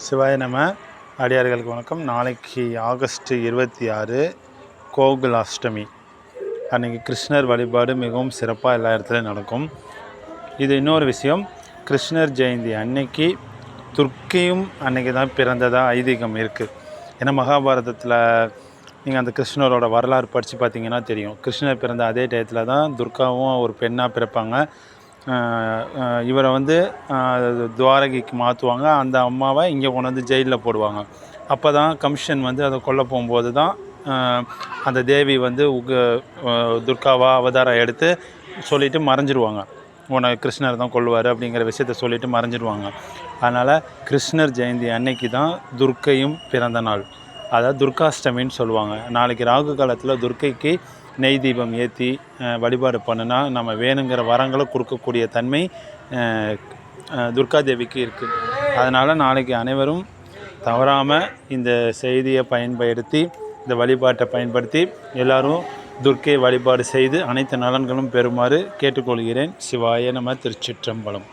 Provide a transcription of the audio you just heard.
சிவாய நம. அடியார்களுக்கு வணக்கம். நாளைக்கு ஆகஸ்ட் இருபத்தி ஆறு கோகுலாஷ்டமி அன்றைக்கி கிருஷ்ணர் வழிபாடு மிகவும் சிறப்பாக எல்லா இடத்துலையும் நடக்கும். இது இன்னொரு விஷயம். கிருஷ்ணர் ஜெயந்தி அன்னைக்கு துர்க்கையும் அன்னைக்கு தான் பிறந்ததாக ஐதீகம் இருக்குது ஏன்னா மகாபாரதத்தில் நீங்கள் அந்த கிருஷ்ணரோட வரலாறு படித்து பார்த்தீங்கன்னா தெரியும். கிருஷ்ணர் பிறந்த அதே டயத்தில் தான் துர்காவும் ஒரு பெண்ணாக பிறப்பாங்க. இவரை வந்து துவாரகைக்கு மாற்றுவாங்க. அந்த அம்மாவை இங்கே கொண்டு வந்து ஜெயிலில் போடுவாங்க. அப்போ தான் கமிஷன் வந்து அதை கொல்ல போகும்போது தான் அந்த தேவி வந்து உக துர்காவா அவதாரம் எடுத்து சொல்லிவிட்டு மறைஞ்சிருவாங்க. உன்னை கிருஷ்ணர் தான் கொல்லுவார் அப்படிங்கிற விஷயத்த சொல்லிவிட்டு மறைஞ்சிருவாங்க. அதனால் கிருஷ்ணர் ஜெயந்தி அன்னைக்கு தான் துர்க்கையும் பிறந்த நாள். அதாவது துர்காஷ்டமின்னு சொல்லுவாங்க. நாளைக்கு ராகு காலத்தில் துர்க்கைக்கு நெய் தீபம் ஏற்றி வழிபாடு பண்ணுனா நம்ம வேணுங்கிற வரங்களை கொடுக்கக்கூடிய தன்மை அஹ், துர்காதேவிக்கு இருக்குது அதனால் நாளைக்கு அனைவரும் தவறாமல் இந்த செய்தியை பயன்படுத்தி இந்த வழிபாட்டை பயன்படுத்தி எல்லோரும் துர்க்கை வழிபாடு செய்து அனைத்து நலன்களும் பெறுமாறு கேட்டுக்கொள்கிறேன். சிவாய நம திருச்சிற்றம்பலம்.